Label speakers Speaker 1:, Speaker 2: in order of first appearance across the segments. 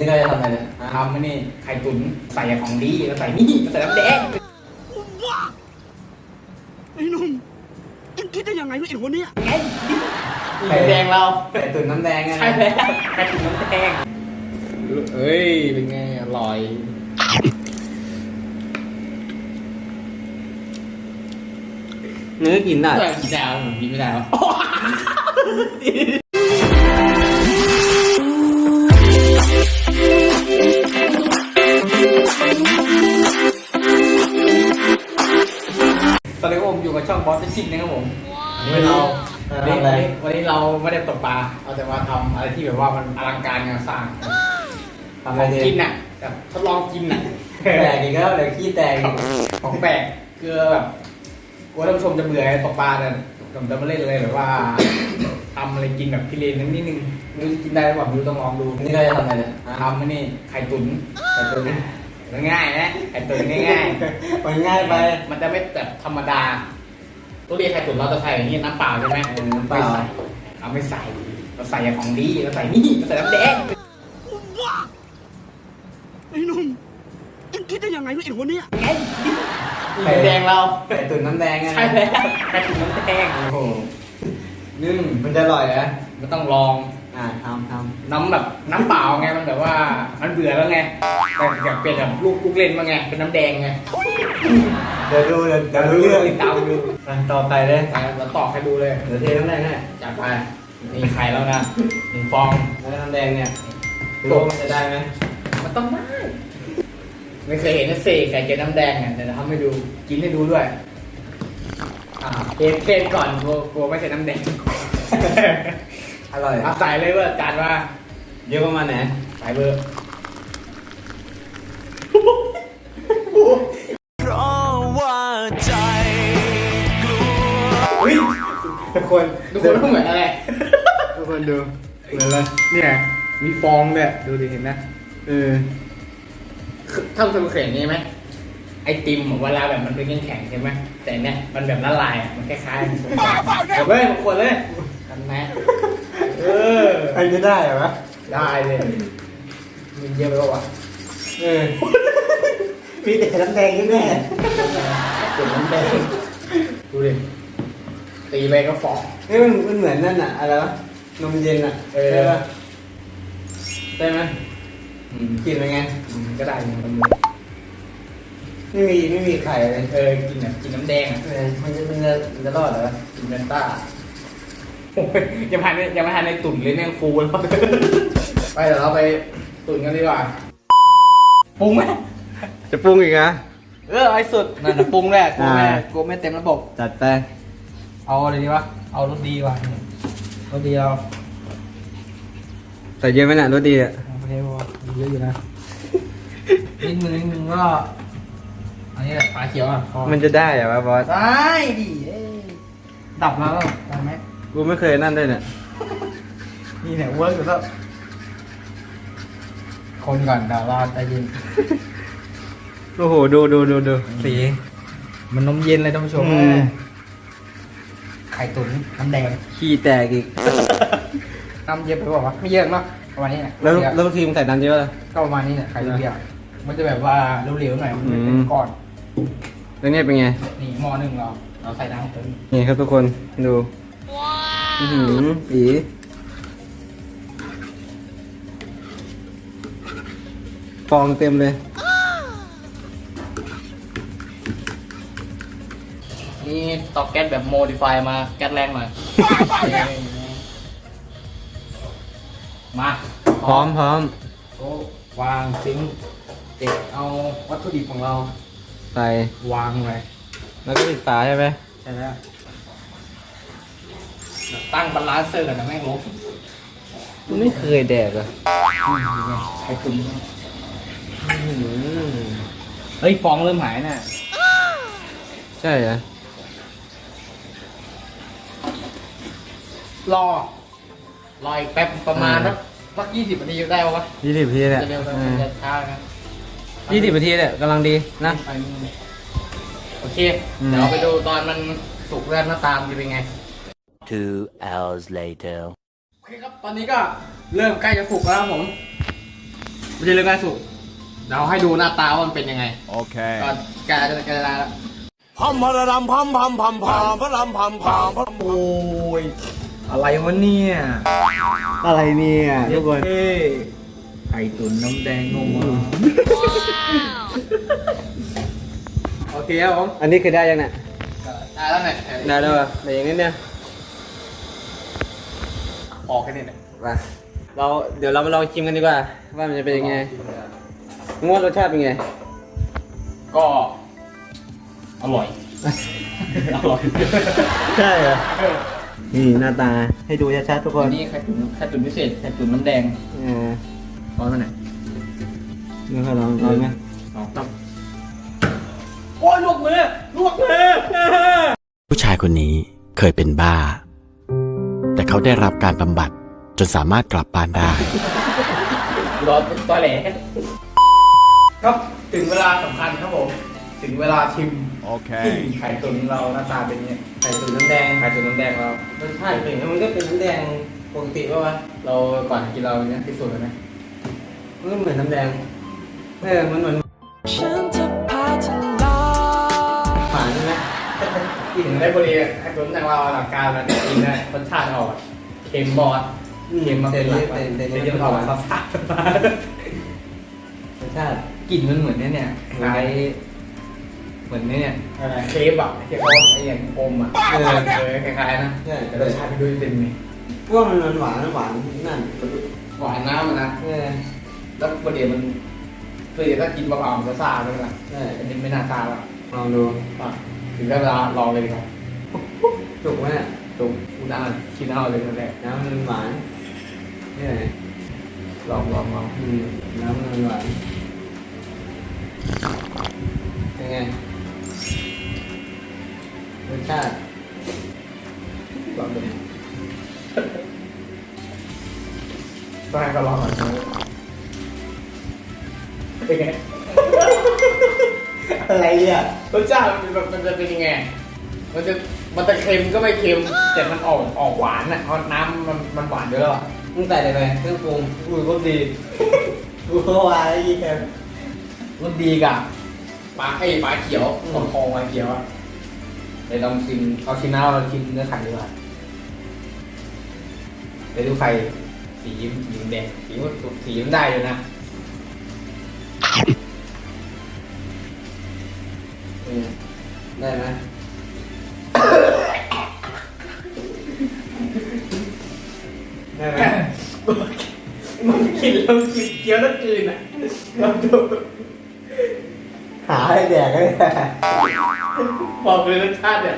Speaker 1: นี่เราจะทำอะไรเนี่ยฮะ
Speaker 2: ทำไอ้นี่ไข่ตุ๋นใส่ของดีแล้วใส่นี่ใส่น้ำแดง
Speaker 3: ไอ้หนุ่มเอ็งคิดได้ยังไงวะไอ้หัวเนี่ย
Speaker 2: ไงน้ำแดงเรา
Speaker 1: ไข่ตุ๋นน้ำแดงไง
Speaker 2: ใช่แล้วไข่ตุ๋นน้ำแดงเอ้ยเป็นไงอร่อย
Speaker 1: เนื้อกินได้
Speaker 2: แต่กินได้เหรอผมกินไม่ได้หรอ ผมอยู่กับช่องบอสชิ่งนะครับผมวันนี้เรา
Speaker 1: จะ
Speaker 2: วัน
Speaker 1: ทำอะไร
Speaker 2: นี้วันนี้เราไม่ได้ตกปลาเราจะมาทำอะไรที่แบบว่ามันอลังการงานสร้าง
Speaker 1: ทำ
Speaker 2: ข
Speaker 1: อะ
Speaker 2: อง
Speaker 1: ไรดี
Speaker 2: กินน่ะแบบทดลองกินน่ะ
Speaker 1: แตกอีกแล้วเดี๋ยวขี้แตกอีก
Speaker 2: ของแปลกคือแบบกลัวท่านผู้ชมจะเบื่อไงตกปลาเนี่ยผมจะมาเล่นเลยแบบว่าทำอะไรกินแบบพิเรนนิดนิดนึงไม่รู้จะกินได้หรือเปล่าไม่รู้ต้องลองดู
Speaker 1: นี่เราจะทำอะไรเนี่ยฮะ
Speaker 2: ทำไอ้นี่ไข่ตุ๋น
Speaker 1: ไข่ตุ๋น
Speaker 2: ง่ายๆนะไข่ตุ๋นง่าย
Speaker 1: มันง่ายไป
Speaker 2: ๆมันจะไม่แบบธรรมดา ตัวเรียกไข่ตุ๋นเราจะใส่อย่างนี้น้ำเปล่าใช่ไหม
Speaker 1: เออน้ำเปล่า
Speaker 2: ไม่ใส่เราไม่ใส่เราใส่ของดีเราใส่นี่เราใส่น้ำแดง
Speaker 3: ว้าไอ้หนุ่มเอ็งคิดได้ยังไงวะไอ้หัวเนี่ย
Speaker 2: ไงน้ำแดงเรา
Speaker 1: ไข่ตุ๋นน้ำแดงไง
Speaker 2: ใช่แล้วไข่ตุ๋นน้ำแดง
Speaker 1: โอ้โหนึ่งมันจะอร่อยนะ
Speaker 2: มันต้องลอง
Speaker 1: อ่าทำท
Speaker 2: น้ำแบบน้ำเปล่าไงมันแบบว่ามันเบื่อแล้วไงแต่อยากเปลี่ยนแบบลูกลูกเล่นมาไงเป็นน้ำแดงไงำ
Speaker 1: เดี๋ยวดูเดี๋ยวเดี๋ยวรู้เรื่อง
Speaker 2: ติดตามดู
Speaker 1: อะต่อไปเลย
Speaker 2: แต่เราต่อให้ดูเลย
Speaker 1: เดี๋ยวเทน้ำแดงให้
Speaker 2: จัดไปนี่ไข่แล้วนะหนึ่งฟอง
Speaker 1: แล้วน้ำแดงเนี่ยรู้ว่ามันจะได้ไหม
Speaker 2: มันต้องได้ไม่เคยเห็นนะเสกไก่เจียวน้ำแดงอะเดี๋ยวเราทำให้ดูกินให้ดูด้วยอ่าเทสเทสก่อนกลัวกลัวไม่ใช่น้ำแดง
Speaker 1: อร่อย
Speaker 2: เอาใส่เลยเว่าจานว่า
Speaker 1: เยอะประมาณไหน
Speaker 2: ใส่เบอร์
Speaker 1: ทุกคน
Speaker 2: ทุกคนต้องเหมือนอะไร
Speaker 1: ทุกคนดูเหมือนอะไร
Speaker 2: เนี่ย มีฟองด้วยดูดิเห็นไหม
Speaker 1: เออ
Speaker 2: คือถ้าคุณเคยเห็นนี่ไหมไอติมอะเวลาแบบมันเป็นแข็งๆใช่ไหมแต่เนี่ยมันแบบละลายอะมันคล้ายๆมันเดี๋ยวเว้ยบางคนเลยทำนะเออ
Speaker 1: ใครจะได้เหรอวะ
Speaker 2: ได้เลยมีเยอะไปปะวะ
Speaker 1: เออมีแต่น้ำแดงแน่
Speaker 2: เดี๋ยวน้ำแดงดูดิ ตีไปก็ฟอง
Speaker 1: ๆเฮ้ยมันมันเหมือนนั่นอะอะไรวะนมเย็นอะ
Speaker 2: เออ
Speaker 1: ใช่ปะ
Speaker 2: ได้ไหมอืม
Speaker 1: กินเป็นไง
Speaker 2: อืมก็ได้อยู่มัน
Speaker 1: ไม่มีไม่มีไข่เลย
Speaker 2: เออกินแบบกินน้ำแดงอะ
Speaker 1: เออมันจะมันจะมันจะรอดเหรอ
Speaker 2: กินเบนต้าโอ้ยยังไม่ทันยังไม่ทันในตุ่นเลยเนี่ยยังฟูแล้วไปเดี๋ยวเราไปตุ่นกันดีกว่าปรุงไหม
Speaker 1: จะปรุงอีกอะ
Speaker 2: เออไอ้สุดนั่นน่ะปรุงแรกกูไม่
Speaker 1: อ่า
Speaker 2: กูไม่เต็มระบบ
Speaker 1: จัดไป
Speaker 2: เอาอะไรดีวะ เอารสดีว่ะรสดีเอา
Speaker 1: แต่เยอะไหมน่ะรสดีอะ
Speaker 2: โอเคพอเยอะอยู่นะ นิดนึงนิดนึงก็ อันนี้แหละปลาเขียวอะพอ
Speaker 1: มันจะได้เหรอวะบอส
Speaker 2: ได้ดิเอ้ยดับมาแล้วได้ไหม
Speaker 1: กูไม่เคยนั่นด้วยเนี่ย
Speaker 2: นี่เนี่ยเวิร์กอยู่แล้วคนก่อนเดี๋ยวรอใจเย็น
Speaker 1: โอ้โหดูดูดูดูสี
Speaker 2: มันนมเย็นเลยท่านผู้ชม
Speaker 1: อืม
Speaker 2: ไข่ตุ๋นน้ำแดง
Speaker 1: ขี้แตกอีก
Speaker 2: น้ำเยอะไปบอกว่าวะไม่เยอะเนาะประมาณนี้แหละ
Speaker 1: แล้ว
Speaker 2: เยอะ
Speaker 1: แล้วทีมใส่น้ำเยอะเหรอ
Speaker 2: ก็ประมาณนี้เนี่ยไข่ตุ๋นเดียวมันจะแบบว่าเหลวๆหน่อยมันไม่เป็
Speaker 1: อื
Speaker 2: น
Speaker 1: ม
Speaker 2: ก้อน
Speaker 1: แล้วเนี่ยเป็นไง
Speaker 2: นี่หม้อหนึ่งเราเราใส่น้ำตุ๋น
Speaker 1: นี่ครับทุกคนดูอื้อหืออีฟองเต็มเลย
Speaker 2: นี่เตอกแก๊สแบบโมดิฟายมาแก๊สแรงหน่อยมา
Speaker 1: พร้อมพร้อม
Speaker 2: โต๊ะวางซิงค์เด็กเอาวัตถุดิบของเรา
Speaker 1: ใส่
Speaker 2: วางไว้
Speaker 1: แล้วก็ปิดฝาใช่ไหม
Speaker 2: ใช่แล้วตั้งบาลานซ์เซอร์กันนะแม่งล้ม
Speaker 1: มันไม่เคยแดกอะ
Speaker 2: ไข่ตุ๋น
Speaker 1: อื้อหือ
Speaker 2: เฮ้ยฟองเริ่มหายน่ะ
Speaker 1: ใช่เหรอ
Speaker 2: รอ รออีกแป๊บประมาณสักสักยี่สิบนาทีได้ปะวะ
Speaker 1: ยี่สิบนาทีแหละ
Speaker 2: จะเร็วไปจะช้านะ
Speaker 1: ยี่สิบนาทีแหละกำลังดีนะ
Speaker 2: ไปนู่นโอเค
Speaker 1: อืม
Speaker 2: เดี๋ยวเราไปดูตอนมันสุกแล้วหน้าตามนจะเป็นไง
Speaker 4: Two hours later.
Speaker 2: โอเคครับ ตอนนี้ก็เริ่มใกล้จะสุกแล้วครับผมไม่ใช่เรื่องง่ายสุกเดี๋ยวให้ดูหน้าตาว่ามันเป็นยังไง
Speaker 4: Okay.
Speaker 2: ก็แกจะแกจะได้แล้ว
Speaker 3: พัมพะรำพัมพัมพัมพัมพะรำพัมพัมพัม
Speaker 2: โอ้ย อะไรวะเนี่ย
Speaker 1: อะไรเนี่ยทุกคน
Speaker 2: เอ้ไข่ตุ๋นน้ำแดงนมโอเคครับผม
Speaker 1: อันนี้คือได้ยังเนี่ย
Speaker 2: ได้แล้วเนี่ย
Speaker 1: ได้แล้วเหรอแต่อย่างนี้เนี่ย
Speaker 2: ออกแค่นี้เนี่ย
Speaker 1: มาเราเดี๋ยวเรามาลองชิมกันดีกว่า ว่ามันจะเป็นยังไงมึงว่ารสชาติเป็นไง
Speaker 2: ก็อร่อย อร่อย
Speaker 1: ใช่เหรอ นี่หน้าตาให้ดูชัดๆทุกค
Speaker 2: อั
Speaker 1: น
Speaker 2: นนี้ไข่ตุ๋นไข่ตุ๋นพิเศษไข่ตุ๋นน้ำแดง
Speaker 1: เออ
Speaker 2: ร้อนมาไหนอย
Speaker 1: นี่เขาลองลองไหม
Speaker 2: สองตับโอ้ยลวกมือลวกมือ
Speaker 5: ผู้ชายคนนี้เคยเป็นบ้า แต่เขาได้รับการบำบัดจนสามารถกลับบ้านได้
Speaker 2: ร้อนตัวแหลครับถึงเวลาสำคัญครับผม ถึงเวลาชิม
Speaker 4: Okay.
Speaker 2: ไข่ตุ๋นเราหน้าตาเป็นยังไงไข่ตุ๋นน้ำแดงไข่ตุ๋นน้ำแดงเรา
Speaker 1: รสชาติเป็นไงมันก็เป็นน้ำแดงปกติป่าวะ
Speaker 2: เราก่อนกินเราเนี่ยพิสูจน์เลยไหม
Speaker 1: มันก็เหมือนน้ำแดงเออมันเหมือน
Speaker 3: ฉันจะพาเธอลอย
Speaker 1: ฝานใช่ไหม
Speaker 2: กินได้พอดีไข่ตุ๋นจากเราหลักการมันกินได้รสชาติออกเค็มบอดเค็มมา
Speaker 1: เต็
Speaker 2: เป็น
Speaker 1: ม
Speaker 2: หลั
Speaker 1: เลย
Speaker 2: ก
Speaker 1: เต็มเต็ม
Speaker 2: เค็มออกซับซับ
Speaker 1: รสชาติ
Speaker 2: กลิ่นมันเหมือนเนี่ยเนี่ยคล้าย เหมือนเนี่ยอะไรเคฟอะที่เขาไอ้อย่างอมอะเออเออคล้ายๆนะ
Speaker 1: ใช่
Speaker 2: แต่รสชาติไม่รู้จะเป็นไง
Speaker 1: พวกมันหวานหวานนั่น
Speaker 2: หวานน้ำอะนะ
Speaker 1: เออ
Speaker 2: แล้วประเดี๋ยวมันคือเดี๋ยวถ้ากินเปล่าๆมันจะซ่าใช่ไหมล่ะ
Speaker 1: ใช่
Speaker 2: อันนี้ไม่น่าซ่าหรอก
Speaker 1: ลองดู
Speaker 2: อะถึงได้เวลาลองเลยดีกว่า
Speaker 1: จุกไหมเนี่ย
Speaker 2: ตรงคุณอ่านคิดเอาเลยคนแรก
Speaker 1: น้ำมันหวานนี่ไง
Speaker 2: ลองลองลอง
Speaker 1: อืมน้ำมันหวานเป็นไง รสชาติ
Speaker 2: ลองดูต้องให้เขาลองก่อนเป็นไง
Speaker 1: อะไรเนี่ย
Speaker 2: รสชาติมันแบบมันจะเป็นยังไง มันจะมันจะเค็มก็ไม่เค็ม แต่มันออกออกหวานอะเพราะน้ำมันมันหวานเยอะอะ
Speaker 1: มึงใส่อะไรไปเครื่องปรุงอุ้ยก็ดีกูว่าอะไรอีกแก
Speaker 2: รสดีกับปลาไอ้ปลาเขียวทองทองปลาเขียวอะ เดี๋ยวลองชิมเอาชิมน้ำเราชิมเนื้อไข่ดีกว่าเดี๋ยวดูไข่สีสีแดงสีมันสีมันได้เลยนะ
Speaker 1: ได้ไหมได้ไหม
Speaker 2: มันกินแล้วกินเคี้ยวแล้วกลืนอะลองดู
Speaker 1: หาอะไรแดกเลย
Speaker 2: บอกเลยรสชาติเนี่ย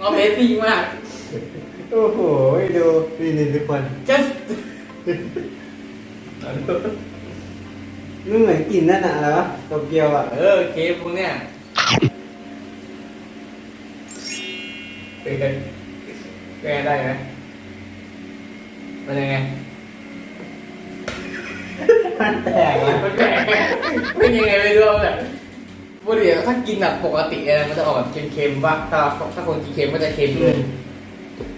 Speaker 2: อเมซิ่งมาก
Speaker 1: โอ้โห ดูนี่นี่ทุกคน
Speaker 2: just
Speaker 1: มันเหมือนกลิ่นนั่นอะอะไรวะโตเกียวอะ
Speaker 2: เออเคฟพวกเนี้ยเป็นไงเป็นไงได้ไหมเป็นยังไง
Speaker 1: มันแตกอะ
Speaker 2: มันแปลกไหมเป็นยังไงไม่รู้แบบ ปกติถ้ากินแบบปกติอะไรมันจะออกแบบเค็มๆป่ะถ้าถ้าคนกินเค็มก็จะเค็มเลย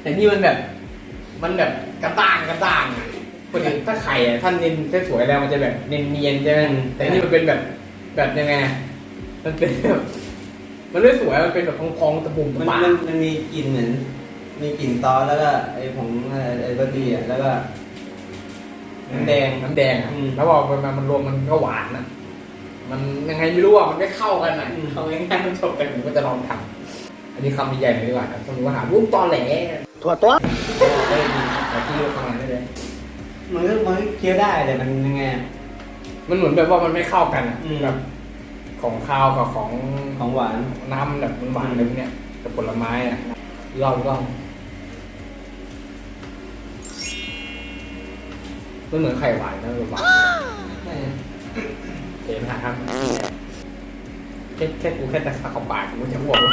Speaker 2: แต่นี่มันแบบ มันแบบกระด้างกระด้างอะปกติถ้าไข่อะถ้าเน้นถ้าสวยแล้วมันจะแบบเนียนๆใช่ไหมแต่นี่มันเป็นแบบแบบยังไงอะมันเป็นแบบมันไม่สวยมันเป็นแบบพองๆตะปุ่ม
Speaker 1: มัน
Speaker 2: ปา
Speaker 1: มันมันมีกลิ่นเหมือนมีกลิ่นซอสแล้วก็ไอ้ผงอะไรไอ้รสดีอะแล้วก็น้ำแดง
Speaker 2: น้ำแดงอะ
Speaker 1: อืม
Speaker 2: แล้วพอมันมันรวมมันก็หวานนะ มันยังไงไม่รู้อะมันไม่เข้ากันอะ
Speaker 1: อืม
Speaker 2: เอาง่ายๆมันจบกันผมก็จะลองทำอันนี้คำใหญ่ๆหน่อยดีกว่าครับสมมติว่าหาวุ้มตอแหล
Speaker 1: ถั่วตัว
Speaker 2: ได้ดีแต่ที่เลือกทำงานได้เลย
Speaker 1: มันก็มันก็เคี้ยวได้แต่มันยังไงอะ
Speaker 2: มันเหมือนแบบว่ามันไม่เข้ากันอะ
Speaker 1: อืม
Speaker 2: แบบของข้าวกับของ
Speaker 1: ของหวาน
Speaker 2: น้ำแบบมันหวานอะไรพวกเนี้ยกับผลไม้อะลองลองมันเหมือนไข่หวานนะแบบหวาน
Speaker 1: ใช่
Speaker 2: เห็นนะครับแค่แค่กูแค่ตะขาเข้าปากกูจะอ้วกแล้ว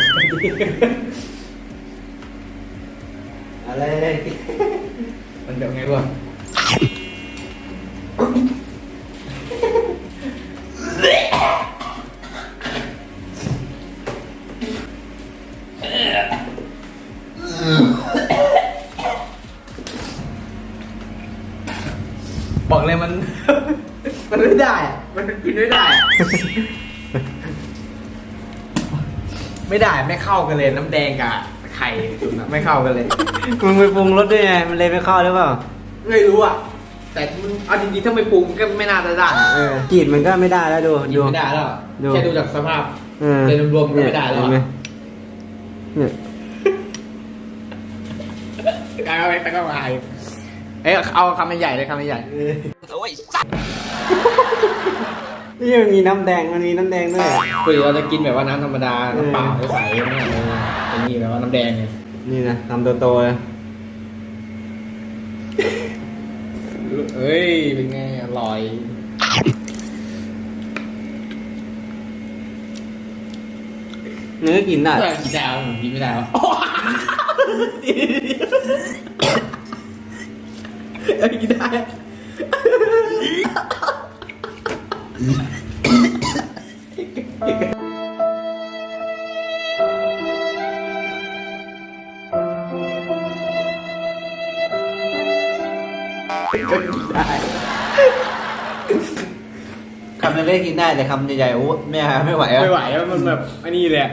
Speaker 1: อะไร
Speaker 2: มันเดี๋ยวไงวะบอกเลยมัน มันไม่ได้อะ มันกินไม่ได้อะไม่ได้ไม่เข้ากันเลยน้ำแดงกับไข่จุ่มอะไม่เข้ากันเลย
Speaker 1: มึงไปปรุงรสด้วยไง มันเลยไม่เข้าหรือเปล่า
Speaker 2: ไม่รู้อะ แต่มันเอาจริงๆถ้าไม่ปรุงก็ไม่น่าจะได้
Speaker 1: เออกรีดมันก็ไม่ได้แล้วดู
Speaker 2: กิน
Speaker 1: ดู
Speaker 2: ไม่ได้แล้วอะ
Speaker 1: ดู
Speaker 2: แค่ดูจากสภาพ
Speaker 1: เออ
Speaker 2: โดยรวมๆก็ไม่ได้แล้วอะ
Speaker 1: เนี่ยเห็นไหมเนี่ย
Speaker 2: กลายมาเป็นตะก้อวายเอ้ยเอาคำใหญ่ๆเลยคำใหญ่
Speaker 1: นี่มันมีน้ำแดงมันมีน้ำแดงด้วย
Speaker 2: ๆคุยเราจะกินแบบว่าน้ำธรรมดา น้ำเปล่าใสๆไม่เอาเป็นนี่แบบว่าน้ำแดงไง
Speaker 1: นี่นะทำโตๆเลย
Speaker 2: เฮ้ย เป็นไง อร่อย
Speaker 1: เนื้อกินได้
Speaker 2: แต่กินได้เอาผมกินไม่ได้วะเอ้ยกินได้ ก็กินได้
Speaker 1: คำเล็กๆกินได้แต่คำใหญ่ๆโอ้ไม่เอาไม่ไหวอะ
Speaker 2: ไม่ไหวแล้วมันแบบอันนี้เลยอะ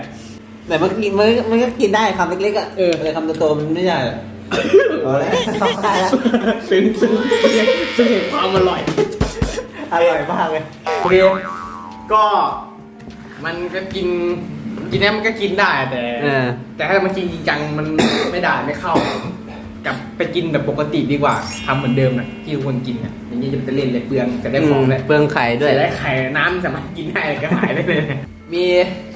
Speaker 1: แต่มันกินมันมันก็กินได้คำเล็กๆอะ
Speaker 2: เออ
Speaker 1: แต่คำโตๆมันไม่ได้อะเอาแล้วได้แล้ว
Speaker 2: ซึ้งซึ้งซึ้งเห็นความอร่อย
Speaker 1: อร่อยมากเลย
Speaker 2: โอเคก็มันก็กิน กินได้มันก็กินได้แต่
Speaker 1: เออ
Speaker 2: แต่ถ้ามันกินจริงจังมันไม่ได้ไม่เข้า กลับไปกินแบบปกติดีกว่าทำเหมือนเดิมนะที่ทุกคนกินอะอย่างนี้จะไปเล่นเลยเปลืองจะได้ของเลย
Speaker 1: เปลืองไข่ด้วย
Speaker 2: ใส่ได้ไข่น้ำสามารถกินได้ก็หายได้เลย มี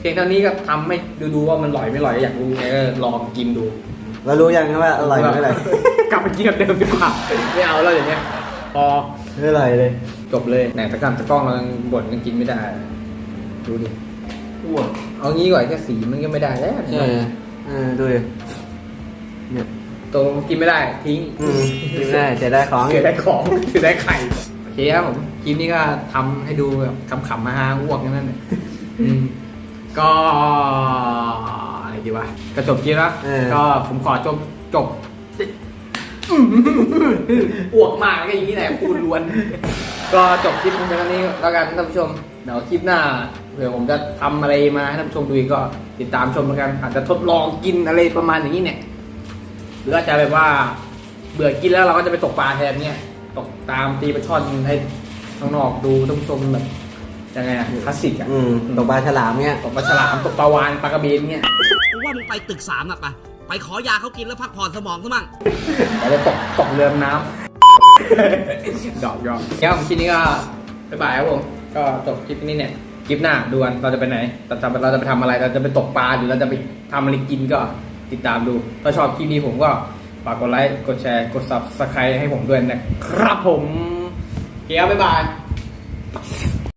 Speaker 2: เพียงเท่านี้ก็ทำให้ดูดูๆว่ามันอร่อยไม่อร่อยอยากรู้ไงก็ลองกินดู
Speaker 1: เรารู้ยังว่าอร่อยหรือไม่อร่อย
Speaker 2: กลับไปกินแบบเดิมดีกว่าไม่เอาแล้วอย่างเงี้ยพอ
Speaker 1: ไม่อร่อยเลย
Speaker 2: จบเลยไหนตะกันตะกล้องเรายังบ่นยังกินไม่ได้ ดูดิอ้วนเอางี้ก่อนแค่สีมันก็ไม่ได้แล้ว
Speaker 1: ใช่เออดูดิเนี่ย
Speaker 2: ตรงกินไม่ได้ทิ้ง
Speaker 1: อืมกินได้แต่ได้ของ
Speaker 2: เกิดได้ของเกิดได้ไข่โอเคครับผมคลิปนี้ก็ทำให้ดูแบบขำๆมาฮาอ้วกอย่างนั้นน่ะอืมก็อะไรดีวะก็จบคลิปแล้ว
Speaker 1: เออ
Speaker 2: ก็ผมขอจบจบอ้วกมากก็อย่างนี้แหละพูดล้วน ก็จบคลิปเพียงเท่านี้แล้วกันท่านผู้ชมเดี๋ยวคลิปหน้าเผื่อผมจะทำอะไรมาให้ท่านผู้ชมดูอีกก็ติดตามชมแล้วกันอาจจะทดลองกินอะไรประมาณอย่างนี้เนี่ย หรืออาจจะแบบว่าเบื่อกินแล้วเราก็จะไปตกปลาแทนเนี่ยตกตามตีปลาช่อนให้ข้างนอกดูท่านผู้ชมแบบยังไงอะคลาสสิกอะ
Speaker 1: อืมตกปลาฉลามเนี่ย
Speaker 2: ตกปลาฉลามตกปลาวานปลากระเบนเนี่ย
Speaker 3: กูว่ามึงไปตึกสามน่ะไปไปขอยาเขากินแล้วพักผ่อนสมองซะมั่ง
Speaker 2: เราจะตกตกเรือดำน้ำ ดอกยอมครับผมคลิปนี้ก็บ๊ายบายครับผมก็จบคลิปนี้เนี่ยคลิปหน้าดูกันเราจะไปไหนเราจะเราจะไปทำอะไรเราจะไปตกปลาหรือเราจะไปทำอะไรกินก็ ติดตามดู ถ้าชอบคลิปนี้ผมก็ฝากกดไลค์กดแชร์กด subscribe ให้ผมด้วยนะครับผมเคครับบ๊ายบาย